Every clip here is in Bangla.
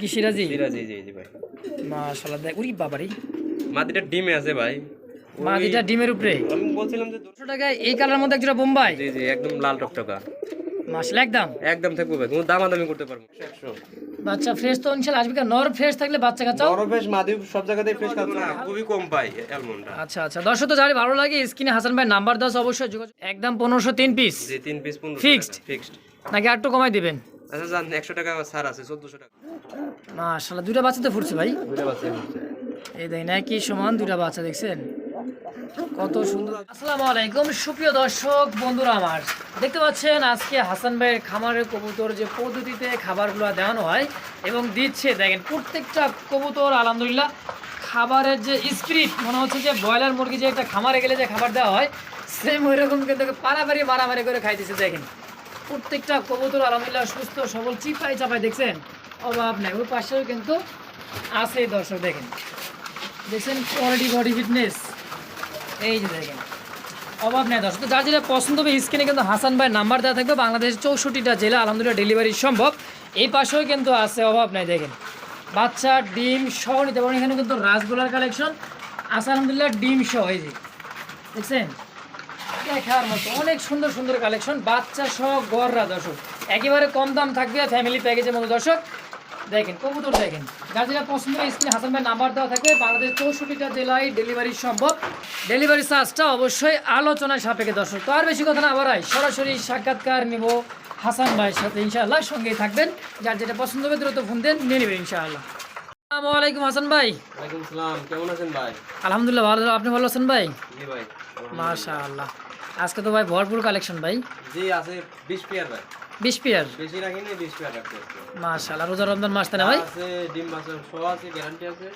কি সিরাজি? সিরাজি জি জি ভাই। মাশাআল্লাহ দেখ উরি বাবারি। মাটিটা ডিমে আছে ভাই। মাদিটা ডিমের উপরে? আমি বলছিলাম যে দুশো টাকায় এই কালার মধ্যে একটা বোম্বাই? জি জি একদম লাল টকটকা। মাশাআল্লাহ একদম? একদম থাকব ভাই। কোনো দামাদামি করতে পারব একশো। বাচ্চা ফ্রেশ তো ইনশাআল্লাহ আসবে? নর ফ্রেশ থাকলে বাচ্চা কাচ্চা? বড় ফ্রেশ মাদি সব জায়গাতেই ফ্রেশ খাচ্ছে না খুবই কম পাই অ্যালমন্ডটা আচ্ছা আচ্ছা। দর্শক তো যারা ভালো লাগে স্ক্রিনে হাসান ভাই নাম্বার দাও অবশ্যই যোগাযোগ একদম পনেরোশো তিন পিস জি তিন পিস Fixed? ফিক্সড নাকি আর একটু কমাই দিবেন? আচ্ছা জান একশো টাকা ছাড় আছে চোদ্দশো টাকা। মাশাআল্লাহ দুইটা বাচ্চা তো ফুটছে ভাই। দুইটা বাচ্চা হচ্ছে এই দেখেন একই সমান দুইটা বাচ্চা দেখছেন? কত সুন্দর। আসসালামু আলাইকুম সুপ্রিয় দর্শক বন্ধুরা আমার। দেখতে পাচ্ছেন আজকে হাসান ভাইয়ের খামারের কবুতর যে পদ্ধতিতে খাবারগুলো দেওয়ানো হয় এবং দিচ্ছে দেখেন প্রত্যেকটা কবুতর আলহামদুলিল্লাহ খাবারের যে স্পিরিট মনে হচ্ছে যে ব্রয়লার মুরগি যে একটা খামারে গেলে যে খাবার দেওয়া হয় সেম ওই রকম কিন্তু পারাপারি মারামারি করে খাইতেছে দেখেন। প্রত্যেকটা কবুতর আলহামদুলিল্লাহ সুস্থ, সবল, চিপাই চাপাই, দেখছেন? অভাব নেই। ওই পাশেও কিন্তু আছে দর্শক, দেখেন। দেখছেন কোয়ালিটি বডি ফিটনেস এই যে দেখেন। অভাব নেই দর্শক। যার যেটা পছন্দ হবে, স্ক্রিনে কিন্তু হাসান ভাই নাম্বার দেওয়া থাকবে। বাংলাদেশের চৌষট্টিটা জেলা আলহামদুলিল্লাহ ডেলিভারি সম্ভব। এই পাশেও কিন্তু আছে, অভাব নাই, দেখেন। বাচ্চা, ডিম সহ নিতে পারেন। এখানে কিন্তু রাসগোলার কালেকশন আছে আলহামদুলিল্লাহ ডিম সহ, এই যে। দেখছেন? দেখার মতো। অনেক সুন্দর সুন্দর কালেকশন বাচ্চা সহ গড়রা, দর্শক। একেবারে কম দাম থাকবে ফ্যামিলি প্যাকেজের মতো। দর্শক, দেখেন, কবুতর দেখেন। স্ক্রিনে হাসান ভাই নাম্বার দেওয়া বাংলাদেশ চৌষট্টিটা জেলায় ডেলিভারি সম্ভব। ডেলিভারি চার্জটা অবশ্যই আলোচনায় সাপেক্ষে, দর্শক। তো আর বেশি কথা না বাড়াই, সরাসরি সাক্ষাৎকার নিব হাসান ভাইয়ের সাথে। ইনশাআল্লাহ সঙ্গেই থাকবেন। যার যেটা পছন্দ হবে দ্রুত ফোন দেন, নিয়ে নেবেন ইনশাআল্লাহ। আসসালামু আলাইকুম হাসান ভাই। ওয়ালাইকুম সালাম কেমন আছেন ভাই? আলহামদুলিল্লাহ ভালো আপনি ভালো আছেন ভাই? জি ভাই মাশাআল্লাহ। আজকে তো ভাই ভরপুর কালেকশন ভাই। জি আছে বিশ পেয়ার ভাই। বিশ পেয়ার? বেশি রাখিনি বিশ পেয়ার রাখতে মাশাআল্লাহ রোজা রমজান মাস তাই না ভাই? আছে ডিম সহ আছে গ্যারান্টি আছে।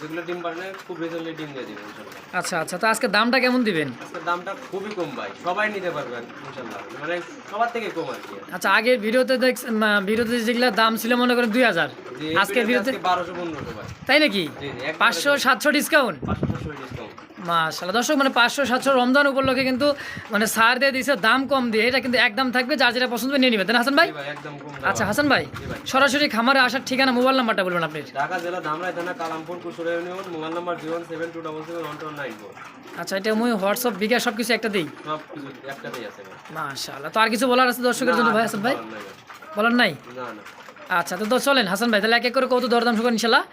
যেগুলো ডিম পারে খুব রেজাল্টে ডিম দিয়ে দিবেন ইনশাল্লাহ আচ্ছা আচ্ছা তো আজকে দামটা কেমন দিবেন? আজকে দামটা খুবই কম ভাই সবাই নিতে পারবেন ইনশাল্লাহ মানে সবার থেকে কম আর কি। আচ্ছা আগের ভিডিওতে দেখ ভিডিওতে যেগুলো দাম ছিল মনে করেন দুই হাজার। জি আজকের ভিডিওতে ভাই। তাই নাকি? জি জি একবারে পাঁচশো সাতশো ডিসকাউন্ট পাঁচশো ছশো ডিসকাউন্ট মাশাল্লাহ দর্শক মানে পাঁচশো সাতশো রমজান উপলক্ষে কিন্তু মানে সার দিয়ে দিয়েছে দাম কম দিয়ে। এটা কিন্তু একদম থাকবে যার যেটা পছন্দ নিয়ে নেবেন হাসান ভাই? আচ্ছা হাসান ভাই সরাসরি খামারে আসার ঠিকানা মোবাইল নাম্বারটা বলবেন আপনি। ঢাকা জেলা ধামরাই থানা Kalampur Kusura union mobile number zero seven two double seven one two nine আচ্ছা এটা মুই হোয়াটসঅ্যাপ বিকাশ সব কিছু একটা দিই? সব কিছু একটাতেই আছে মাশাল্লাহ তো আর কিছু বলার আছে দর্শকের জন্য ভাই হাসান ভাই? বলার নাই না না। আচ্ছা তো তো চলেন হাসান ভাই তাহলে এক এক করে কত দরদাম শুকুন ইনশাল্লাহ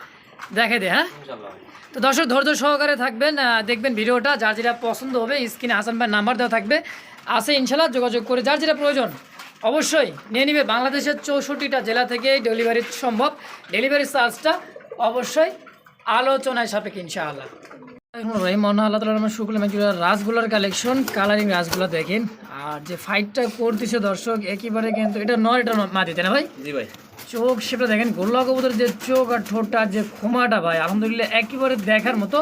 দেখে দে হ্যাঁ? তো দর্শক ধৈর্য সহকারে থাকবেন দেখবেন ভিডিওটা যার যেটা পছন্দ হবে স্ক্রিনে হাসান ভাই নাম্বার দেওয়া থাকবে। আছে ইনশাল্লাহ যোগাযোগ করে যার যেটা প্রয়োজন অবশ্যই নিয়ে নিবে। বাংলাদেশের চৌষট্টিটা জেলা থেকে ডেলিভারি সম্ভব। ডেলিভারি চার্জটা অবশ্যই আলোচনায় সাপেক্ষে ইনশাআল্লাহ। ভাই মনে আল্লাহ তালা শুক্ল রাসগুলার কালেকশন কালারিং রাসগুলা দেখেন। আর যে ফাইটটা করতেছে দর্শক একেবারে কিন্তু এটা নয় এটা মাটি তাই না ভাই? জি ভাই। চোখ সেটা দেখেন গোল্লা কবুতর যে চোখ আর ঠোঁটটা যে খোমাটা ভাই আলহামদুলিল্লাহ একেবারে দেখার মতো।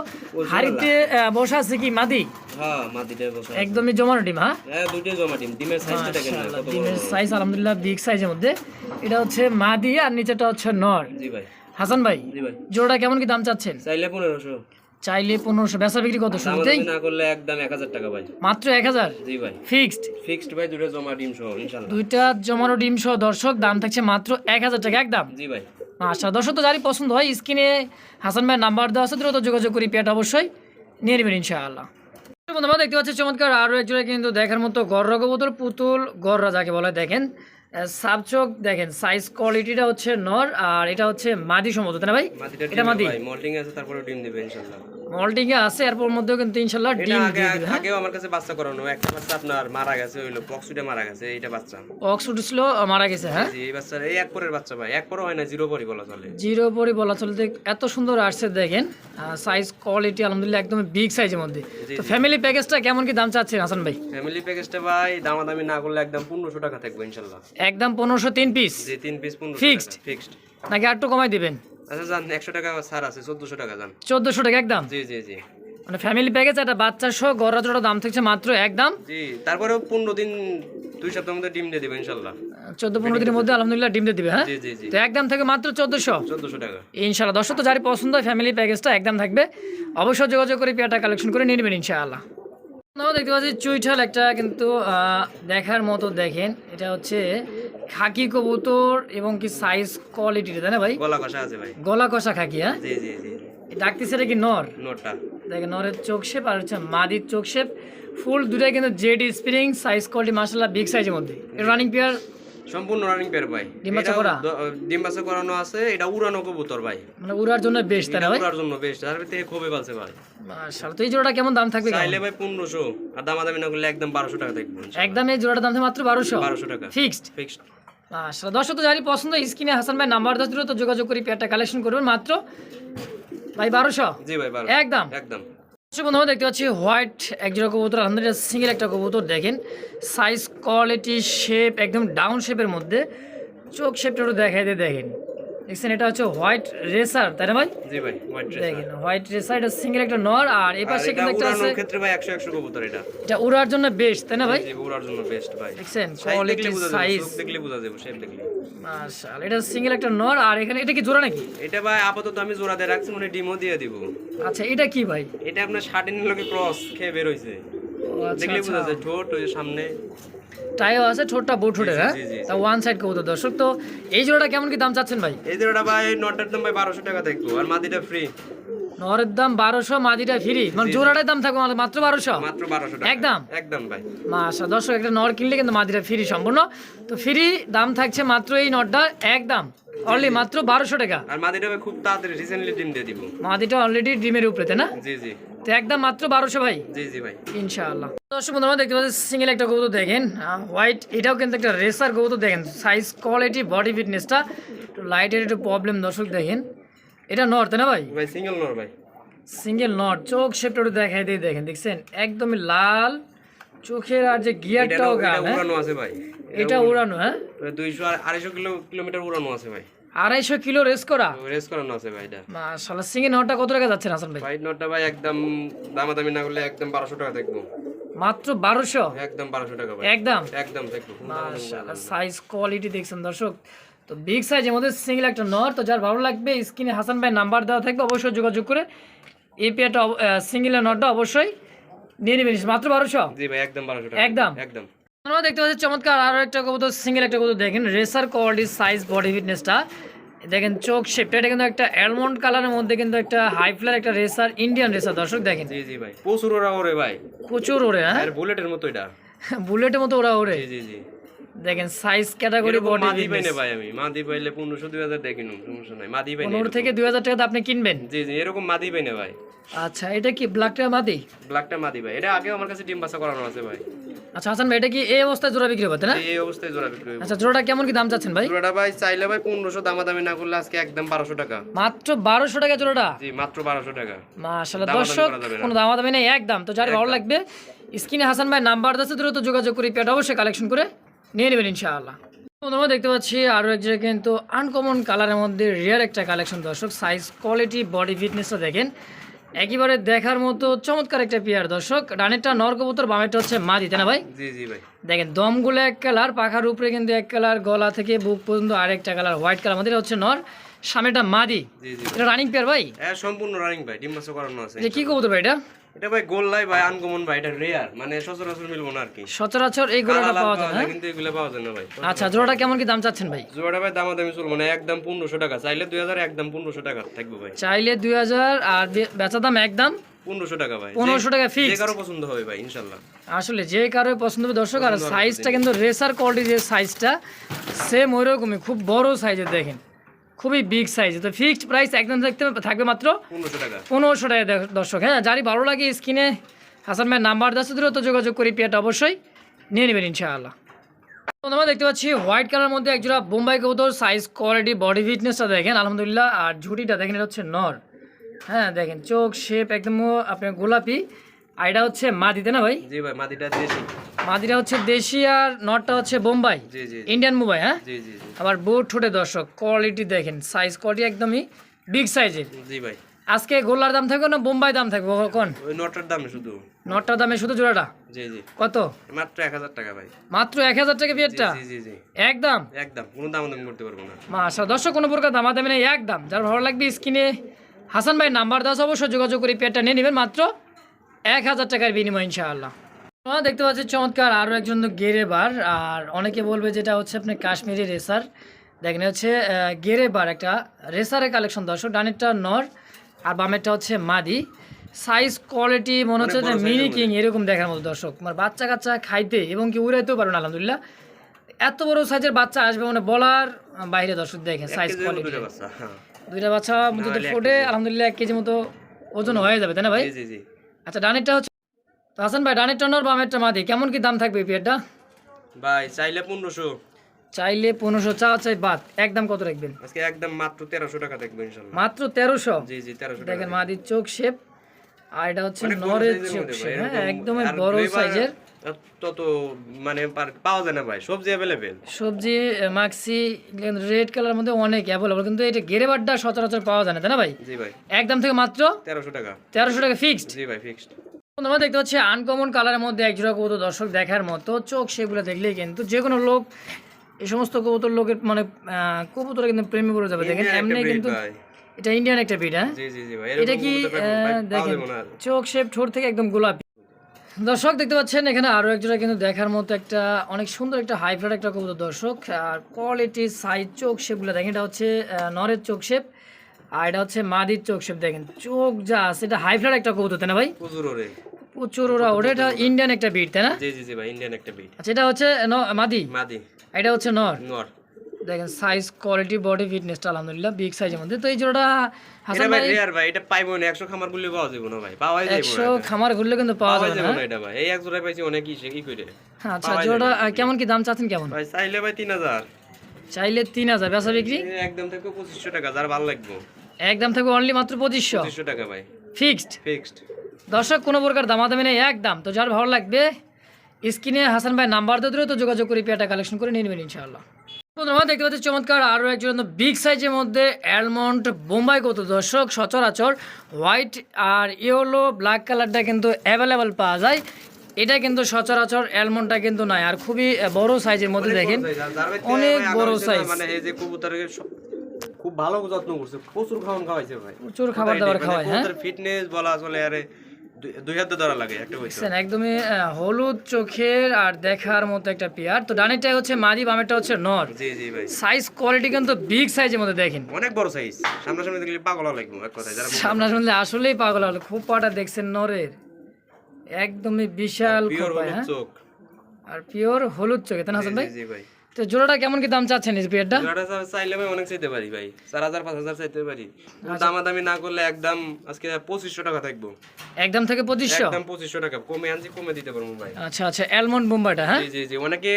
হাড়িতে বসা আছে কি মাদি? হ্যাঁ মাটিতে বসা একদমই জমানো ডিম হ্যাঁ? হ্যাঁ ডিমের সাইজ আলহামদুলিল্লাহ বিগ সাইজের মধ্যে। এটা হচ্ছে মাদি আর নিচেটা হচ্ছে নর। হাসান ভাই জোড়া কেমন কি দাম চাচ্ছেন? চাইলে পনেরোশো। চাইলে পনেরোশো। বেচা বিক্রি কত শুরুতেই না করলে একদম এক হাজার টাকা ভাই মাত্র এক হাজার? জি ভাই। ফিক্সড? ফিক্সড ভাই দুটো জমা ডিম সহ ইনশাল্লাহ। দুইটা জমানো ডিম সহ দর্শক দাম থাকছে মাত্র এক হাজার টাকা একদম। জি ভাই। আচ্ছা দর্শক তো যারই পছন্দ হয় স্ক্রিনে হাসান ভাইয়ের নাম্বার দেওয়া আছে দ্রুত যোগাযোগ করি পেট অবশ্যই নিয়ে নেবেন ইনশাআল্লাহ। বন্ধুরা দেখতে পাচ্ছি চমৎকার আরও একজোড়া কিন্তু দেখার মতো গররা কবুতর পুতুল গররা যাকে বলে দেখেন। সাবচোক দেখেন সাইজ কোয়ালিটিটা হচ্ছে নর আর এটা হচ্ছে মাদি সম্ভবত তাই না ভাই? এটা মাদি। ভাই আছে তারপরে ডিম দিবে ইনশাল্লাহ মল্টিং এ আছে এরপর মধ্যেও কিন্তু ইনশাল্লাহ ডিম আগে দিয়ে দিবে হ্যাঁ? আগেও আমার কাছে বাচ্চা করানো একটা বাচ্চা আপনার মারা গেছে হইল পক্সুটে মারা গেছে এইটা বাচ্চা। অক্সফোর্ড ছিল মারা গেছে হ্যাঁ? জি এই বাচ্চার এই এক পরের বাচ্চা ভাই এক পরও হয় না জিরো পরই বলা চলে। জিরো পরি বলা চলতে এত সুন্দর আসছে দেখেন। সাইজ কোয়ালিটি আলহামদুলিল্লাহ একদম বিগ সাইজের মধ্যে। তো ফ্যামিলি প্যাকেজটা কেমন কি দাম চাচ্ছেন হাসান ভাই? ফ্যামিলি প্যাকেজটা ভাই দামাদামি না করলে একদম পনেরোশো টাকা থাকবে ইনশাল্লাহ। একদম পনেরোশো তিন পিস যে তিন পিস পনেরো Fixed? ফিক্সড নাকি আর একটু কমাই দিবেন? আচ্ছা যান একশো টাকা ছাড় আছে চোদ্দশো টাকা যান চোদ্দোশো টাকা একদম? জি জি জি। মানে ফ্যামিলি প্যাকেজ একটা বাচ্চা সহ গড়া জোড়া দাম থাকছে মাত্র একদম? জি তারপরেও পনেরো দিন দুই সপ্তাহের মধ্যে ডিম দিয়ে দেবে ইনশাল্লাহ। চোদ্দ পনেরো দিনের মধ্যে আলহামদুলিল্লাহ ডিম দিয়ে দিবে হ্যাঁ? জি জি জি। তো একদম থেকে মাত্র চোদ্দোশো? চোদ্দশো টাকা। ইনশাল্লাহ দর্শক তো যারই পছন্দ হয় ফ্যামিলি প্যাকেজটা একদম থাকবে। অবশ্যই যোগাযোগ করে পেয়ারটা কালেকশন করে নিয়ে নেবেন ইনশাআল্লাহ। দেখতে পাচ্ছি চুইঠাল একটা কিন্তু দেখার মতো দেখেন। এটা হচ্ছে খাকি কবুতর এবং কি সাইজ কোয়ালিটি তাই না ভাই? গলা কষা আছে ভাই। গলা কষা খাকি হ্যাঁ? জি জি জি। ডাকতেছে এটা কি নর? নরটা। দেখেন নরের চোখ শেপ আর হচ্ছে মাদির চোখ শেপ ফুল দুটাই কিন্তু জেড স্প্রিং সাইজ কোয়ালিটি মার্শাল্লাহ বিগ সাইজের মধ্যে। রানিং পেয়ার সম্পূর্ণ রানিং পেয়ার ভাই। ডিম বাচ্চা করা? দ- ডিম বাচ্চা করানো আছে এটা উড়ানো কবুতর ভাই। মানে উড়ার জন্য বেস্ট তাই ভাই? উড়ার জন্য বেস্ট তার থেকে খুবই পালছে ভাই। মাশাআল্লাহ তো এই জোড়াটা কেমন দাম থাকবে চাইলে ভাই পনেরোশো আর দামাদামি না করলে একদম বারোশো টাকা দেখব একদম এই জোড়াটার দাম থাকবে মাত্র বারোশো? বারোশো টাকা। ফিক্সড ফিক্সড মাশাআল্লাহ দর্শক তো জানি পছন্দ স্ক্রিনে হাসান ভাই নাম্বার দশ দিল তো যোগাযোগ করি পেয়ারটা কালেকশন করবেন মাত্র। ভাই বারোশো? জি ভাই বারো একদম? একদম। বন্ধুরা দেখতে পাচ্ছি হোয়াইট একজোড়া কবুতর, আলহামদুলিল্লাহ সিঙ্গেল একটা কবুতর, দেখেন। সাইজ কোয়ালিটি শেপ একদম ডাউন শেপের মধ্যে। চোখ শেপটা একটু দেখাই দিয়ে দেখেন। দেখছেন এটা হচ্ছে হোয়াইট রেসার তাই না ভাই? জি ভাই হোয়াইট দেখেন হোয়াইট রেসার এটা সিঙ্গেল একটা নর আর এই পাশে কিন্তু একটা আছে ক্ষেত্রে ভাই একশো একশো কবুতর এটা। এটা উড়ার জন্য বেস্ট তাই না ভাই? জি উড়ার জন্য বেস্ট ভাই। দেখছেন সাইজ কোয়ালিটি দেখলে বোঝা যাবে সাইজ দেখলে বোঝা যাবে শেপ দেখলে মাশাআল্লাহ এটা সিঙ্গেল একটা নর আর এখানে এটা কি জোড়া নাকি? এটা ভাই আপাতত আমি জোড়াতে রাখছি মানে ডিমও দিয়ে দিব। আচ্ছা এটা কি ভাই? এটা আপনার শার্টিনের লগে ক্রস খেয়ে বের হইছে। দেখলে বোঝা আচ্ছা। যায় ঠোঁট ওই সামনে। টাইও আছে ঠোঁটটা বুট ঠোঁটের হ্যাঁ। তা ওয়ান সাইড কবুতর দর্শক তো এই জোড়াটা কেমন কি দাম চাচ্ছেন ভাই? এই জোড়াটা ভাই নটার দাম ভাই বারোশো টাকা দেখব আর মাদিটা ফ্রি নরের দাম বারোশো মাদিটা ফ্রি মানে জোড়াটার দাম থাকবে মাত্র বারোশো? মাত্র বারোশো একদম? একদম ভাই। মাসা দর্শক একটা নর কিনলে কিন্তু মাদিটা ফ্রি সম্পূর্ণ। তো ফ্রি দাম থাকছে মাত্র এই নটটা একদম। অনলি মাত্র বারোশো টাকা। আর মাদিটা খুব তাড়াতাড়ি রিসেন্টলি ডিম দিয়ে দিব। মাদিটা অলরেডি ডিমের উপরে তাই না? জি জি। তো একদম মাত্র বারোশো ভাই? জি জি ভাই। ইনশাআল্লাহ। দর্শক বন্ধুরা দেখতে পাচ্ছেন সিঙ্গেল একটা কবুতর দেখেন। হোয়াইট এটাও কিন্তু একটা রেসার কবুতর দেখেন। সাইজ কোয়ালিটি বডি ফিটনেসটা একটু লাইটের একটু প্রবলেম দর্শক দেখেন। এটা নর তাই না ভাই? ভাই সিঙ্গেল নর ভাই। সিঙ্গেল নট চোখ শেপটা একটু দেখাই দিয়ে দেখেন দেখছেন? একদমই লাল চোখের আর যে গিয়ারটাও গান হ্যাঁ? আছে ভাই। এটা উড়ানো হ্যাঁ? দুইশো আড়াইশো কিলো কিলোমিটার উড়ানো আছে ভাই। আড়াইশো কিলো রেস করা? রেস করানো আছে ভাই এটা। মাশাআল্লাহ নটটা কত টাকা যাচ্ছে হাসান ভাই? নটটা ভাই একদম দামাদামি না করলে একদম বারোশো টাকা দেখব। মাত্র বারোশো? একদম বারোশো টাকা ভাই। একদম? একদম দেখব। সাইজ কোয়ালিটি দেখছেন দর্শক। তো বিগ সাইজের মধ্যে সিঙ্গেল একটা নর তো যার ভালো লাগবে স্ক্রিনে হাসান ভাই নাম্বার দেওয়া থাকবে অবশ্যই যোগাযোগ করে এই পেয়ারটা সিঙ্গেল নটটা অবশ্যই নিয়ে নেবেন। মাত্র বারোশো? জি ভাই একদম বারোশো টাকা। একদম? একদম। আমরা দেখতে পাচ্ছি চমৎকার আরও একটা কবুতর সিঙ্গেল একটা কবুতর। দেখেন রেসার কোয়ালিটি সাইজ বডি ফিটনেসটা দেখেন চোখ শেপটা এটা কিন্তু একটা অ্যালমন্ড কালারের মধ্যে কিন্তু একটা হাই ফ্লার একটা রেসার ইন্ডিয়ান রেসার দর্শক দেখেন। জি জি ভাই। প্রচুর ওরা ওরে ভাই। প্রচুর ওরে হ্যাঁ? আর বুলেটের মতো এটা। বুলেটের মতো ওরা ওরে জি জি দেখেন সাইজ ক্যাটাগরি বডি মাদি পাইনে ভাই আমি। মাদি পাইলে পনেরোশো দুই হাজার দেখিন সমস্যা নাই। মাদি পাইনে পনেরো থেকে দুই হাজার টাকা আপনি কিনবেন? জি জি এরকম মাদি পাইনে ভাই। আচ্ছা এটা কি ব্ল্যাকটা মাদি? ব্ল্যাকটা মাদি ভাই। এটা আগে আমার কাছে ডিম বাসা করানো আছে ভাই। আচ্ছা হাসান ভাই এটা কি এই অবস্থায় জোড়া বিক্রি হবে না? এই- এই অবস্থায় জোড়া বিক্রি হবে। আচ্ছা জোড়াটা কেমন কি দাম চাচ্ছেন ভাই? জোড়াটা ভাই চাইলে ভাই পনেরোশো দামাদামি না করলে আজকে একদম বারোশো টাকা। মাত্র বারোশো টাকা জোড়াটা? জি মাত্র বারোশো টাকা। মাশাল্লাহ দর্শক করা যাবে না। কোনো দামাদামি নেই একদম। তো যার ভালো লাগবে স্ক্রিনে হাসান ভাই নাম্বার আছে দ্রুত যোগাযোগ করে পেটা অবশ্যই কালেকশন করে নিয়ে নেবেন ইনশাআল্লাহ। বন্ধুরা দেখতে পাচ্ছি আরও এক জায়গায় কিন্তু আনকমন কালারের মধ্যে রিয়ার একটা কালেকশন দর্শক সাইজ কোয়ালিটি বডি ফিটনেসটা দেখেন। একেবারে দেখার মতো চমৎকার একটা পেয়ার দর্শক। ডানেরটা নর কবুতর বামেরটা হচ্ছে মাদি তাই না ভাই? জি জি ভাই। দেখেন দমগুলো এক কালার পাখার উপরে কিন্তু এক কালার গলা থেকে বুক পর্যন্ত আরেকটা কালার হোয়াইট কালার। আমাদের হচ্ছে নর সামনেটা মাদি। জি জি এটা রানিং পেয়ার ভাই? হ্যাঁ সম্পূর্ণ রানিং ভাই ডিম মাছ করানো আছে। কি কবুতর ভাই এটা? এটা ভাই গোল্লাই ভাই আনকমন ভাই এটা রেয়ার মানে সচরাচর মিলবো না আর কি সচরাচর এই গোলাটা পাওয়া যায় না কিন্তু এগুলো পাওয়া যায় না ভাই। আচ্ছা জোড়াটা কেমন কি দাম চাচ্ছেন ভাই? জোড়াটা ভাই দামাদামি চলবো না একদম পনেরোশো টাকা। চাইলে দুই হাজার একদম পনেরোশো টাকা থাকবে ভাই। চাইলে দুই হাজার আর বে- বেচা দাম একদম পনেরোশো টাকা ভাই। পনেরোশো টাকা যে কারও পছন্দ হবে ভাই ইনশাল্লাহ। আসলে যে কারও পছন্দ হবে দর্শক আর সাইজটা কিন্তু রেসার কোয়ালিটি যে সাইজটা সেম ওইরকমই খুব বড় সাইজের দেখেন। খুবই বিগ সাইজ তো ফিক্সড প্রাইস একদম থাকতে থাকবে মাত্র পনেরোশো টাকা। পনেরোশো টাকা দর্শক। হ্যাঁ যারই ভালো লাগে স্ক্রিনে হাসান ভাইয়ের নাম্বার দাসে দ্রুত যোগাযোগ করি পেয়ারটা অবশ্যই নিয়ে নেবেন ইনশাআল্লাহ। আমরা দেখতে পাচ্ছি হোয়াইট কালার মধ্যে একজোড়া বোম্বাই কবুতর সাইজ কোয়ালিটি বডি ফিটনেসটা দেখেন আলহামদুলিল্লাহ। আর ঝুটিটা দেখেন এটা হচ্ছে নর। হ্যাঁ দেখেন চোখ শেপ একদম আপনার গোলাপি। আর এটা হচ্ছে মাদিতে না ভাই? জি ভাই মাদিটা দেশি। মাদিটা হচ্ছে দেশি আর নটটা হচ্ছে বোম্বাই। জি জি ইন্ডিয়ান মুম্বাই হ্যাঁ? জি জি আবার বুট ঠোঁটে দর্শক কোয়ালিটি দেখেন সাইজ কোয়ালিটি একদমই বিগ সাইজের জি ভাই। আজকে গোল্লার দাম থাকবে না বোম্বাই দাম থাকবে কোন? ওই নটার দাম শুধু। নটটার দামে শুধু জোড়াটা? জি জি। কত? মাত্র এক হাজার টাকা ভাই। মাত্র এক হাজার টাকা বিয়েরটা? জি জি একদম? একদম কোনো দাম দাম করতে পারব না। মাসা দর্শক কোনো প্রকার দামাদামি নেই একদম। যার ভালো লাগবে স্ক্রিনে হাসান ভাই নাম্বার দাস অবশ্যই যোগাযোগ করে পেয়ারটা নিয়ে নেবেন মাত্র এক হাজার টাকার বিনিময় ইনশাআল্লাহ। আমরা দেখতে পাচ্ছি চমৎকার আরও একজন গেরে বার আর অনেকে বলবে যেটা হচ্ছে আপনি কাশ্মীরি রেসার। দেখেন হচ্ছে গেরে বার একটা রেসারের কালেকশন দর্শক ডানেরটা নর আর বামেরটা হচ্ছে মাদি। সাইজ কোয়ালিটি মনে হচ্ছে যে মিনি কিং এরকম দেখার মতো দর্শক। মানে বাচ্চা কাচ্চা খাইতে এবং কি উড়াইতেও পারবেন আলহামদুলিল্লাহ। এত বড় সাইজের বাচ্চা আসবে মানে বলার বাইরে দর্শক দেখেন সাইজ কোয়ালিটি বাচ্চা হ্যাঁ। দুইটা বাচ্চা যদি ফোটে আলহামদুলিল্লাহ এক কেজি মতো ওজন হয়ে যাবে তাই না ভাই? জি জি। আচ্ছা ডানেরটা হচ্ছে তো হাসান ভাই ডানেরটা নর বামেরটা মাদি কেমন কি দাম থাকবে পেয়ারটা ভাই চাইলে পনেরোশো। চাইলে পনেরোশো চা চাই বাদ। একদম কত রাখবেন? আজকে একদম মাত্র তেরোশো টাকা ইনশাল্লাহ। মাত্র তেরোশো? জি জি তেরোশো দেখেন মাদির চোখ শেপ আর এটা হচ্ছে নরের চোখ শেপ হ্যাঁ একদমই বড় সাইজের তত মানে পাওয়া যায় না ভাই সবজি অ্যাভেলেবেল সবজি মাক্সি রেড কালার মধ্যে অনেক অ্যাভেলেবল কিন্তু এটা গেরেবারটা সচরাচর পাওয়া যায় না তাই না ভাই? জি ভাই। একদম থেকে মাত্র তেরোশো টাকা। তেরোশো টাকা ফিক্সড জি ভাই ফিক্সড আমরা দেখতে পাচ্ছি আনকমন কালারের মধ্যে এক জোড়া কবুতর দর্শক দেখার মতো চোখ সেগুলো দেখলেই কিন্তু যে কোনো লোক এই সমস্ত কবুতর লোকের মানে কবুতরে কিন্তু প্রেমে পড়ে যাবে দেখেন এমনি কিন্তু এটা ইন্ডিয়ান একটা ব্রিড হ্যাঁ? এটা কি দেখেন। চোখ শেপ ঠোঁট থেকে একদম গোলাপি। দর্শক দেখতে পাচ্ছেন এখানে আরও একজোড়া কিন্তু দেখার মতো একটা অনেক সুন্দর একটা হাই ফ্লাট একটা কবুতর দর্শক। আর কোয়ালিটি সাইজ চোখ শেপগুলো দেখেন এটা হচ্ছে নরের চোখ শেপ আর এটা হচ্ছে মাদির চোখ শেপ দেখেন। চোখ যা আছে এটা হাই ফ্লাট একটা কবুতর তাই না ভাই? প্রচুর ওরে। ওরা ওটা এটা ইন্ডিয়ান একটা বিট তাই না? জি জি জি ভাই ইন্ডিয়ান একটা বিট আচ্ছা এটা হচ্ছে মাদি? মাদি। এটা হচ্ছে নর? নর। দেখেন সাইজ কোয়ালিটি বডি ফিটনেসটা আলহামদুলিল্লাহ বিগ সাইজের মধ্যে। তো এই জোড়াটা হাসান ভাই ভাই। রেয়ার ভাই এটা পাইবো না একশো খামার গুলি পাওয়া যাবে না ভাই পাওয়াই যাবে একশো না এটা। খামার ঘুরলে কিন্তু পাওয়া যাবে যাবে না। না এটা ভাই এই এক জোড়ায় পাইছি অনেক ই ই করে আচ্ছা জোড়া যাবে না। আহ, কেমন কি দাম চাচ্ছেন কেমন? ভাই চাইলে ভাই তিন হাজার। চাইলে বেচা বিক্রি? একদম থেকে টাকা যার ভালো লাগবে। একদম থাকবে অনলি মাত্র পঁচিশশো। টাকা ভাই। ফিক্সড ফিক্সড দর্শক কোনো প্রকার দামাদামি নেই একদম। তো যার ভালো লাগবে স্ক্রিনে হাসান ভাই নাম্বার দিয়ে তো যোগাযোগ করে পেয়াটা কালেকশন করে নিয়ে নেবেন ইনশাআল্লাহ। বন্ধুরা দেখতে পাচ্ছি চমৎকার আরও একজন বিগ সাইজের মধ্যে অ্যালমন্ড বোম্বাই কত দর্শক সচরাচর হোয়াইট আর ইয়েলো ব্ল্যাক কালারটা কিন্তু অ্যাভেলেবেল পাওয়া যায়। এটা কিন্তু সচরাচর অ্যালমন্ডটা কিন্তু নাই। আর খুবই বড় সাইজের মধ্যে দেখেন অনেক বড় size। মানে এই যে কবুতরের খুব ভালো যত্ন করছে প্রচুর খাওয়ান খাওয়াইছে ভাই। প্রচুর খাবার দাবার খাওয়ায় হ্যাঁ? ফিটনেস বলা চলে আরে দুই- হাতে ধরা লাগে একটা একদমই হলুদ চোখের আর দেখার মতো একটা পেয়ার। তো ডানেরটা হচ্ছে মাদি বামেরটা হচ্ছে নর। জি জি ভাই। সাইজ কোয়ালিটি কিন্তু বিগ সাইজের মধ্যে দেখেন। অনেক বড় সাইজ সামনাসামনি দেখলে পাগল লাগবে এক কথায় যারা সামনা শুনলে আসলেই পাগল হলো খুব পাটা দেখছেন নরের। একদমই বিশাল খোপা, হ্যাঁ? চোখ। আর পিওর হলুদ চোখে তাই না হাসান ভাই? জি ভাই। তো জোড়াটা কেমন কি দাম চাচ্ছেন এই পেয়ারটা? জোড়াটা চা- চাইলে ভাই অনেক চাইতে পারি ভাই। চার হাজার পাঁচ হাজার চাইতে পারি। আচ্ছা। দামাদামি না করলে একদম আজকে পঁচিশশো টাকা থাকব। একদম থেকে পঁচিশশো? একদম পঁচিশশো টাকা। কমে আনছি কমে দিতে পারব ভাই। আচ্ছা আচ্ছা অ্যালমন্ড বোম্বাইটা হ্যাঁ? জি জি জি। অনেকে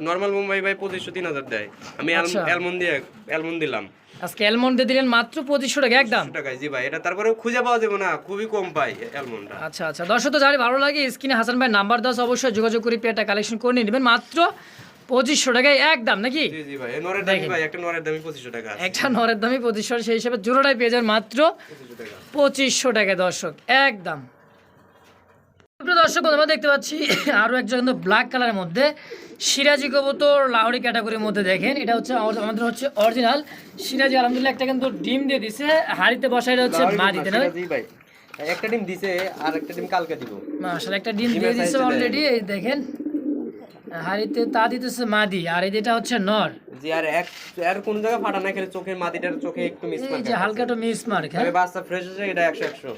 নর্মাল মুম্বাই ভাই পঁচিশশো তিন হাজার দেয়। আমি আচ্ছা। অ্যালমন্ড দিয়ে অ্যালমন্ড দিলাম। আজকে অ্যালমন্ড দিলেন মাত্র পঁচিশশো টাকা একদম? টাকায় জি ভাই। এটা তারপরেও খুঁজে পাওয়া যাবে না। খুবই কম পাই অ্যালমন্ডটা আচ্ছা আচ্ছা। দর্শক তো যারা ভালো লাগে স্ক্রিনে হাসান ভাই নাম্বার দাস অবশ্যই যোগাযোগ করে পেয়ারটা কালেকশন করে নিয়ে নেবেন। মাত্র পঁচিশশো টাকায় একদম নাকি? একটা নরের পঁচিশশো দামই সেই হিসাবে জোড়াটাই পেয়ে মাত্র পঁচিশশো টাকা। দর্শক একদম দর্শক আমরা দেখতে পাচ্ছি আরও একজন কিন্তু ব্ল্যাক কালারের মধ্যে সিরাজি কবুতর লাহরি ক্যাটাগরির মধ্যে দেখেন। এটা হচ্ছে আমাদের হচ্ছে অরিজিনাল সিরাজি আলহামদুলিল্লাহ একটা কিন্তু ডিম দিয়ে দিছে। হাড়িতে বসাই হচ্ছে মা দিতে না? একটা ডিম দিছে আর একটা ডিম কালকে দিব। মাশাল একটা ডিম দিয়ে দিছে অলরেডি এই দেখেন। হাড়িতে তা দিতেছে মাদি আর এই যেটা হচ্ছে নর। জি আর এক আর কোন জায়গায় ফাটা না খেলে চোখের মাটিটার চোখে একটু মিস এই যে হালকা একটু হ্যাঁ? বাচ্চা ফ্রেশ এটা একশো একশো।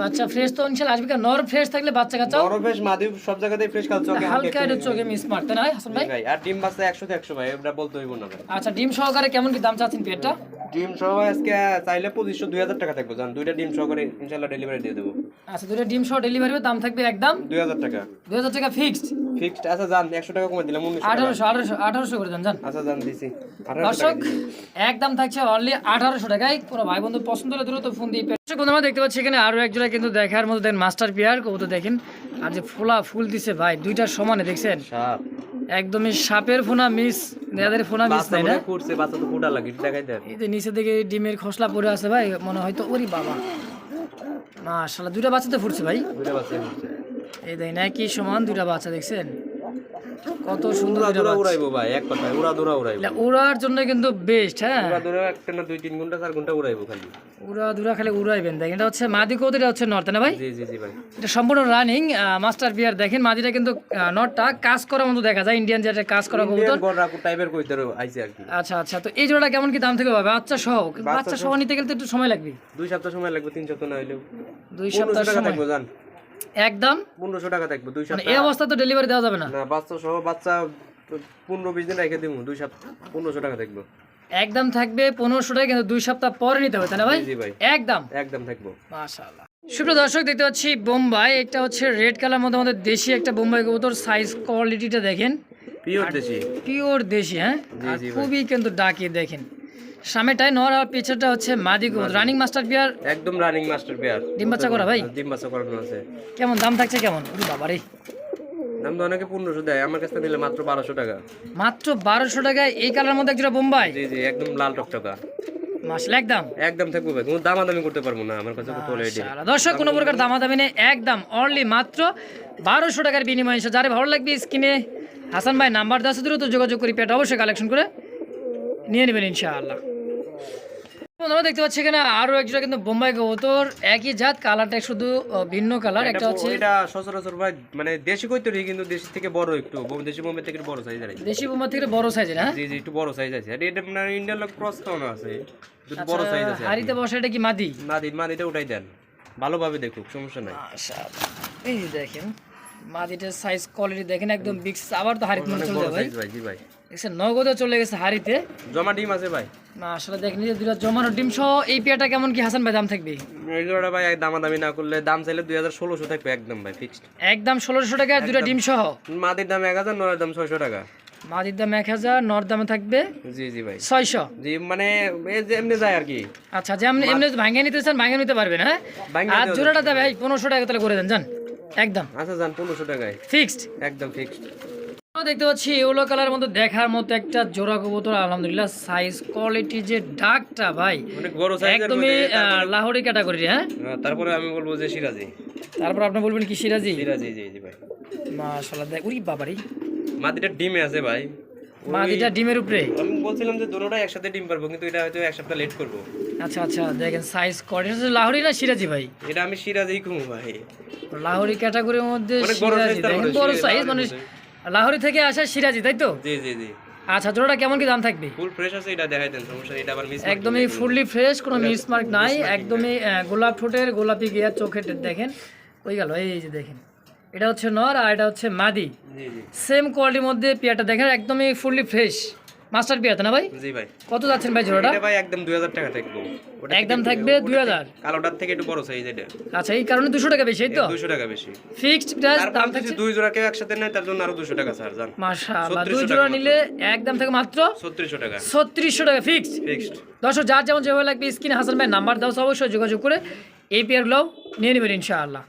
বাচ্চা ফ্রেশ তো ইনশাল্লাহ আসবে নর ফ্রেশ থাকলে বাচ্চা কাচ্চা বড় ফ্রেশ মাদি সব জায়গাতেই ফ্রেশ খাল চোখে হালকা একটু চোখে মিস মারতে না হাসান ভাই? ভাই আর ডিম বাচ্চা একশো একশো ভাই এটা বলতে হইব না আচ্ছা ডিম সহকারে কেমন কি দাম চাচ্ছেন পেটটা? ডিম সহ আজকে চাইলে পঁচিশশো দুই হাজার টাকা থাকবে। জান দুইটা ডিম সহ করে ইনশাল্লাহ ডেলিভারি দিয়ে দেবো। আচ্ছা দুটো ডিম সহ ডেলিভারি দাম থাকবে একদম? দুই হাজার টাকা। দুই হাজার টাকা ফিক্সড ফিক্সড আচ্ছা জান একশো টাকা কমে দিলাম আঠারোশো আঠারোশো আঠারোশো করে দেন জান। আচ্ছা জান দিছি। দর্শক একদম থাকছে অনলি আঠারোশো টাকায়। কোনো ভাই বন্ধু পছন্দ হলে দ্রুত ফোন দিয়ে দেখতে পাচ্ছি এখানে আরও এক জোড়া কিন্তু দেখার মতো দেখেন মাস্টার পিয়ার কবুতর দেখেন আর যে ফুলা ফুল দিছে ভাই দুইটার সমানে দেখছেন? সাপ। একদমই সাপের ফোনা মিস নেদের ফোনা মিস নাই না? করছে বাচ্চা তো ফুটা লাগে দেখাই দেন। এই যে নিচে থেকে ডিমের খসলা পড়ে আছে ভাই মনে হয়তো ওরি বাবা। মাশাআল্লাহ দুইটা বাচ্চা তো ফুটছে ভাই। দুইটা বাচ্চা ফুটছে। এই দেখেন কি সমান দুইটা বাচ্চা দেখছেন? কত সুন্দর উড়া। উড়াইবো ভাই এক কথায় উড়া দুরা উড়াইবো উড়ার জন্য কিন্তু বেস্ট হ্যাঁ। উড়া দুরা একটা না দুই তিন ঘণ্টা চার ঘণ্টা উড়াইবো খালি। উড়া দুরা খালি উড়াইবেন দেখেন এটা হচ্ছে মাদি কৌত হচ্ছে নর্থ না ভাই? জি জি জি ভাই। এটা সম্পূর্ণ রানিং মাস্টার বিয়ার দেখেন মাদিটা কিন্তু নটটা কাজ করার মতো দেখা যায় ইন্ডিয়ান যেটা কাজ করা কবুতর। টাইপের কইতে আইছে আর কি। আচ্ছা আচ্ছা তো এই জোড়াটা কেমন কি দাম থেকে পাবে? বাচ্চা সহ বাচ্চা সহ। নিতে গেলে তো একটু সময় লাগবে। দুই সপ্তাহ সময় লাগবে তিন সপ্তাহ না হইলেও। দুই সপ্তাহ সময়। থাকব জান। একদম। পনেরোশো টাকা থাকব দুই মানে সপ্তাহ এই অবস্থা তো ডেলিভারি দেওয়া যাবে না। না বাচ্চা সহ বাচ্চা পনেরো বিশ দিন রেখে দিব দুই সপ্তাহ পনেরোশো টাকা থাকব। একদম থাকবে পনেরোশো টাকা কিন্তু দুই সপ্তাহ পরে নিতে হবে তাই না ভাই? একদম। একদম থাকব। মাশাআল্লাহ। সুপ্রিয় দর্শক দেখতে পাচ্ছি বোম্বাই একটা হচ্ছে রেড কালার মধ্যে আমাদের দেশি একটা বোম্বাই কবুতর সাইজ কোয়ালিটিটা দেখেন। পিওর দেশি। পিওর দেশি হ্যাঁ। খুবই কিন্তু ডাকি দেখেন। সামনেটাই নর আর পিছনটা হচ্ছে মাদি কবুতর রানিং মাস্টার বিয়ার একদম রানিং মাস্টার পেয়ার ডিম বাচ্চা করা ভাই? ডিম বাচ্চা করানো আছে। কেমন দাম থাকছে কেমন? বাবারে। দাম তো অনেকে পনেরোশো দেয় আমার কাছে নিলে মাত্র বারোশো টাকা। মাত্র বারোশো টাকায় এই কালার মধ্যে একটা বোম্বাই? জি জি একদম লাল টকটকা। মাসলে একদম। একদম থাকব ভাই। কোনো দামাদামি করতে পারব না আমার কাছে তো অলরেডি। দর্শক কোনো প্রকার দামাদামি নেই একদম অনলি মাত্র বারোশো টাকার বিনিময়ে। যারে ভালো লাগবে স্ক্রিনে হাসান ভাই নাম্বার দেওয়া দ্রুত যোগাযোগ করি পেটা অবশ্যই কালেকশন করে নিয়ে নেবেন ইনশাআল্লাহ। আমরা দেখতে পাচ্ছি এখানে আরও একজোড়া কিন্তু বোম্বাই কবুতর। একই জাত কালারটা শুধু ভিন্ন কালার। একটা হচ্ছে এটা সচরাচর ভাই মানে দেশি কই তৈরি কিন্তু দেশি থেকে বড় একটু দেশি বোম্বে থেকে বড় সাইজ কি। দেশি বোম্বা থেকে বড় সাইজের হ্যাঁ? জি জি একটু বড় সাইজ আছে। আর এটা আপনার ইন্ডিয়ান লোক ক্রস খাওয়ানো আছে। একটু বড় সাইজ আছে আর কি। হাড়িতে বসা এটা কি মাদি? মাদি দিন মা এটা উঠাই দেন। ভালোভাবে দেখুক সমস্যা নাই। এই যে দেখেন মাদিটার সাইজ কোয়ালিটি দেখেন একদম বিগ আবার তো হাড়িতে মনে চলে ভাই। ভাই জি ভাই। নগদে চলে গেছে হাড়িতে। জমা ডিম আছে ভাই। না আসলে দেখেন যে দুটা জমানো ডিম সহ এই পেয়ারটা কেমন কি হাসান ভাই দাম থাকবে? এই জোড়াটা ভাই দামাদামি না করলে দাম চাইলে দুই হাজার ষোলোশো থাকবে একদম ভাই ফিক্সড একদম ষোলোশো টাকা আর দুটা ডিম সহ? মাদির দাম এক হাজার নয়ের দাম ছয়শো টাকা। মাদির দাম এক হাজার নর দামে থাকবে জি জি ভাই। ছয়শো। জি মানে এমনি যায় আর কি। আচ্ছা যেমন এমনি ভাঙিয়ে নিতে চান ভাঙিয়ে নিতে পারবেন হ্যাঁ? আর জোড়াটা দেবে ভাই পনেরোশো টাকা তাহলে করে দেন জান? একদম। আচ্ছা যান পনেরোশো টাকায়। ফিক্সড একদম ফিক্সড দেখতে পাচ্ছি ইউলো কালার মধ্যে দেখার মতো একটা জোড়া কবুতর আলহামদুলিল্লাহ সাইজ কোয়ালিটি যে ডাকটা ভাই অনেক বড় সাইজের একদমই লাহোরি ক্যাটাগরি হ্যাঁ? তারপরে আমি বলব যে সিরাজি। তারপর আপনি বলবেন কি সিরাজি? সিরাজি জি জি ভাই। মাশাআল্লাহ দেখ উরি বাবারি। মাদিটা ডিমে আছে ভাই। মাদিটা ডিমের উপরে? আমি বলছিলাম যে দুটোটাই একসাথে ডিম পারব কিন্তু এটা হয়তো এক সপ্তাহ লেট করব। আচ্ছা আচ্ছা দেখেন সাইজ কোয়ালিটি লাহোরি না সিরাজি ভাই? এটা আমি সিরাজি কমু ভাই। লাহোরি ক্যাটাগরির মধ্যে সিরাজি দেখেন বড় সাইজ মানে। লাহোরি থেকে আসা সিরাজি তাই তো? জি জি জি। আচ্ছা জোড়াটা কেমন কি দাম থাকবে? ফুল ফ্রেশ আছে এটা দেখাই দেন সমস্যা এটা আবার মিস একদমই ফুললি ফ্রেশ কোনো মিস মার্ক নাই একদমই গোলাপ ফুটের গোলাপি গিয়ার চোখে দেখেন। ওই গেল? এই যে দেখেন। এটা হচ্ছে নর আর এটা হচ্ছে মাদি। জি জি। সেম কোয়ালিটির মধ্যে পেয়ারটা দেখেন একদমই ফুললি ফ্রেশ মাস্টার পেয়ার তো না ভাই? জি ভাই। কত যাচ্ছেন ভাই জোড়াটা? ভাই একদম দুই হাজার টাকা থাকব ওটা একদম থাকবে ওটা দুই হাজার? থেকে- কালোটার থেকে একটু বড় সাইজ এটা। আচ্ছা এই কারণে দুশো টাকা বেশি তো? দুশো টাকা বেশি। ফিক্সড প্রাইস দাম থাকছে? দুই জোড়া কেউ একসাথে নেয় তার জন্য আরও দুশো টাকা ছাড় যান মাশাআল্লাহ দুই জোড়া নিলে একদম থেকে মাত্র? ছত্রিশশো টাকা। ছত্রিশশো টাকা ফিক্সড ফিক্সড দর্শক যার যেমন যেভাবে লাগবে স্ক্রিনে হাসান ভাই নাম্বার দাও অবশ্যই যোগাযোগ করে এই পেয়ারগুলো নিয়ে নেবেন ইনশাআল্লাহ।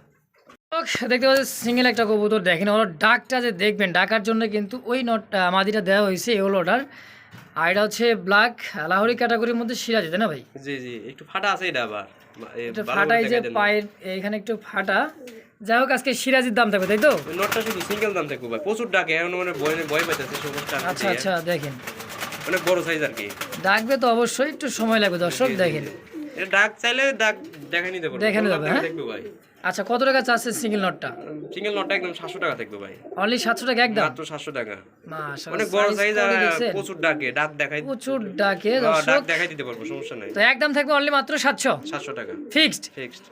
দর্শক, দেখতে পাচ্ছি সিঙ্গেল একটা কবুতর দেখেন ওর ডাকটা যে দেখবেন ডাকার জন্য কিন্তু ওই নট মাদিটা দেওয়া হয়েছে এই হলো ওটার। আর এটা হচ্ছে ব্ল্যাক লাহোরি ক্যাটাগরির মধ্যে সিরাজি না ভাই? জি জি একটু ফাটা আছে এটা আবার। এটা ফাটাই করে যে পায়ের এখানে একটু ফাটা। যাই হোক আজকে সিরাজির দাম থাকবে তাই তো? নটটা শুধু সিঙ্গেল দাম থাকবে ভাই প্রচুর ডাকে এখন মানে ভয় ভয় পাইতেছে সমস্যা আচ্ছা আচ্ছা দেখেন। অনেক বড় সাইজ আর কি। ডাকবে তো অবশ্যই একটু সময় লাগবে দর্শক দেখেন। ডাক চাইলে ডাক দেখাই নিতে পারব যাবে, দাম হ্যাঁ? ভাই। আচ্ছা কত টাকা চাচ্ছে সিঙ্গেল নটটা সিঙ্গেল নটটা একদম সাতশো টাকা থাকবে ভাই। অনলি সাতশো টাকা একদম? মাত্র সাতশো টাকা। মাশাআল্লাহ, অনেক বড় সাইজ আর প্রচুর ডাকে ডাক দেখাই প্রচুর ডাকে ডাক দেখাই দিতে পারব সমস্যা নাই। তো একদম থাকবে অনলি মাত্র সাতশো? সাতশো টাকা। ফিক্সড ফিক্সড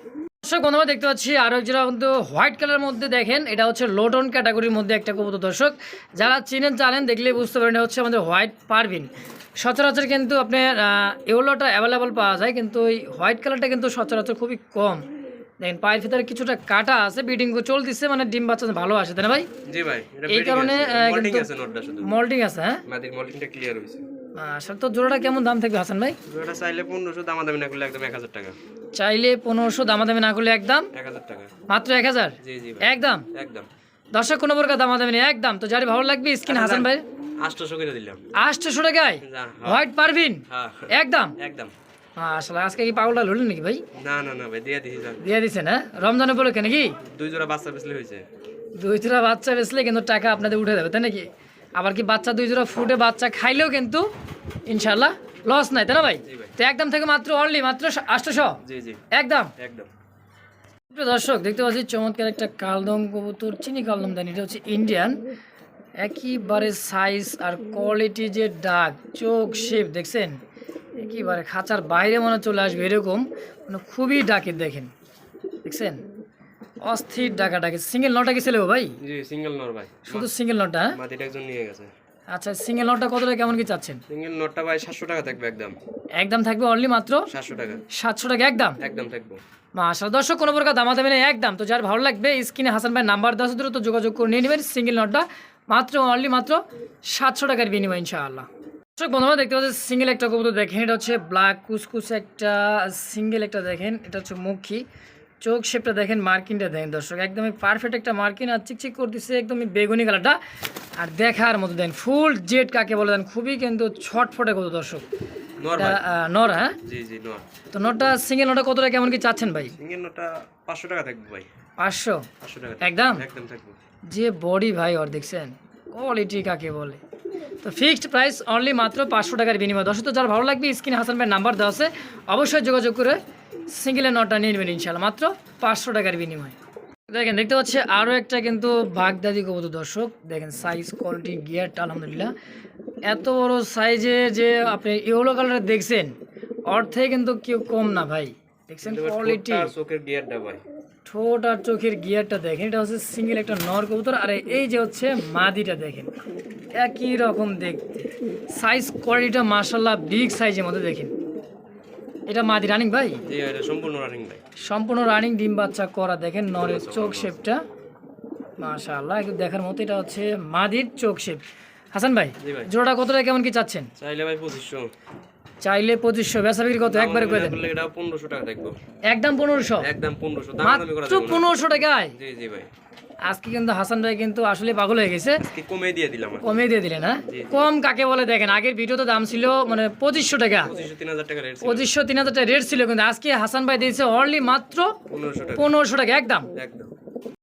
দর্শক বন্ধুরা দেখতে পাচ্ছি আরও একজোড়া কিন্তু হোয়াইট কালারের মধ্যে দেখেন এটা হচ্ছে লোটন ক্যাটাগরির মধ্যে একটা কবুতর দর্শক। যারা চিনেন জানেন দেখলে বুঝতে পারেন এটা হচ্ছে আমাদের হোয়াইট পারবিন সচরাচর কিন্তু আপনার এগুলোটা অ্যাভেলেবল পাওয়া যায় কিন্তু ওই হোয়াইট কালারটা কিন্তু সচরাচর খুবই কম। দেখেন পায়ের ভিতরে কিছুটা কাটা আছে বিডিং চলতেছে মানে ডিম বাচ্চা ভালো আসে তাই না ভাই? জি ভাই এই কারণে, মল্টিং আছে আছে হ্যাঁ? মল্টিংটা ক্লিয়ার হয়েছে। তো জোড়াটা কেমন দাম থাকবে হাসান ভাই? ওটা চাইলে পনেরোশো দামাদামি না করলে একদম এক হাজার টাকা। চাইলে পনেরোশো দামাদামি না করলে একদম? এক হাজার টাকা। মাত্র এক হাজার? জি জি একদম? একদম। দর্শক কোনো প্রকার দামাদামি নেই একদম। তো যার ভালো লাগবে স্কিন হাসান ভাই। আটশোশো করে দিলাম। আটশোশো টাকায়? হ্যাঁ। হোয়াইট পারভিন? হ্যাঁ। একদম? একদম। আসলে আজকে কি পাগলটা লড়লেন নাকি ভাই? না না না ভাই দিয়ে দিয়ে হ্যাঁ রমজানের উপলক্ষে নাকি? দুই জোড়া বাচ্চা বেসলে হয়েছে। দুই তিনটা বাচ্চা বেসলে কিন্তু টাকা আপনাদের উঠে যাবে তাই নাকি? আবার কি বাচ্চা দুই জোড়া ফুটে বাচ্চা খাইলেও কিন্তু ইনশাল্লাহ লস নাই তাই না ভাই? তো একদম থেকে মাত্র অনলি মাত্র আটশোশো? জি জি। একদম? একদম। দর্শক দেখতে পাচ্ছি চমৎকার একটা কালদম কবুতর চিনি কালদম দেন এটা হচ্ছে ইন্ডিয়ান একইবারে সাইজ আর কোয়ালিটি যে ডাক চোখ শেপ দেখছেন? একেবারে খাঁচার বাইরে মনে চলে আসবে এরকম মানে খুবই ডাকে দেখেন দেখছেন? অস্থির ডাকা ডাকে। সিঙ্গেল নটা কি ছিল ভাই? জি সিঙ্গেল নর ভাই। শুধু সিঙ্গেল নটা হ্যাঁ? মাটিটা একজন নিয়ে গেছে। আচ্ছা সিঙ্গেল নটটা কতটা কেমন কি চাচ্ছেন? সিঙ্গেল নটটা ভাই সাতশো টাকা থাকবে একদম। একদম থাকবে অনলি মাত্র? সাতশো টাকা। সাতশো টাকা একদম? একদম থাকব। মাশা দর্শক কোনো প্রকার দামাদামি নেই একদম। তো যার ভালো লাগবে স্ক্রিনে হাসান ভাই নাম্বার দশ দ্রুত যোগাযোগ করে নিয়ে নেবেন। সিঙ্গেল নটটা মাত্র অনলি মাত্র সাতশো টাকার বিনিময় ইনশাআল্লাহ। দর্শক বন্ধুরা দেখতে পাচ্ছেন সিঙ্গেল একটা কবুতর দেখেন এটা হচ্ছে ব্ল্যাক কুসকুস একটা সিঙ্গেল একটা দেখেন এটা হচ্ছে মুখী। চোখ শেপটা দেখেন মার্কিনটা দেখেন দর্শক একদমই পারফেক্ট একটা মার্কিন আর চিকচিক করতেছে একদমই বেগুনি কালারটা আর দেখার মতো দেন ফুল জেড কাকে বলে দেন খুবই কিন্তু ছটফটে কত দর্শক। নর হ্যাঁ? জি জি নর। তো নটটা সিঙ্গেল নটটা কতটা কেমন কি চাচ্ছেন ভাই? সিঙ্গেল নটটা পাঁচশো টাকা থাকবে ভাই। পাঁচশো? পাঁচশো টাকা একদম? একদম থাকব। যে বডি ভাই ওর দেখছেন কোয়ালিটি কাকে বলে? তো ফিক্সড প্রাইস অনলি মাত্র পাঁচশো টাকার বিনিময়। দশ তো যার ভালো লাগবে স্ক্রিনে হাসান ভাইয়ের নাম্বার দেওয়া আছে অবশ্যই যোগাযোগ করে সিঙ্গেলের নটটা নিয়ে নেবেন ইনশাল্লাহ মাত্র পাঁচশো টাকার বিনিময়। দেখেন দেখতে পাচ্ছি আরও একটা কিন্তু বাগদাদি কবুতর দর্শক। দেখেন সাইজ কোয়ালিটি গিয়ারটা আলহামদুলিল্লাহ। এত বড় সাইজে যে আপনি ইয়েলো কালারের দেখছেন অর্থে কিন্তু কেউ কম না ভাই। দেখছেন কোয়ালিটি চোখের গিয়ারটা ভাই। ঠোঁট আর চোখের গিয়ারটা দেখেন এটা হচ্ছে সিঙ্গেল একটা নর কবুতর। আর এই যে হচ্ছে মাদিটা দেখেন। একই রকম দেখতে সাইজ কোয়ালিটিটা মাসাল্লাহ বিগ সাইজের মধ্যে দেখেন। এটা মাদি রানিং ভাই? সম্পূর্ণ রানিং ভাই। সম্পূর্ণ রানিং ডিম বাচ্চা করা দেখেন নরের চোখ শেপটা মাশাআল্লাহ একটু দেখার মতো এটা হচ্ছে মাদির চোখ শেপ হাসান ভাই জি ভাই। জোড়াটা কতটা কেমন কি চাচ্ছেন? চাইলে ভাই পঁচিশশো। চাইলে পঁচিশশো বেচা বিক্রি কত? একবারে করে দেন। এটা পনেরোশো টাকা থাকব একদম পনেরোশো? একদম পনেরোশো মাত্র পনেরোশো টাকায়? জি জি ভাই। আজকে কিন্তু হাসান ভাই কিন্তু আসলে পাগল হয়ে গেছে। কমে দিয়ে দিলাম কমে কমিয়ে দিয়ে দিলেন হ্যাঁ? কম কাকে বলে দেখেন আগের ভিডিওতে দাম ছিল মানে পঁচিশশো টাকা। পঁচিশশো তিন হাজার টাকা রেট ছিল। কিন্তু আজকে হাসান ভাই দিয়েছে অনলি মাত্র পনেরোশো টাকা। পনেরোশো টাকা একদম। একদম।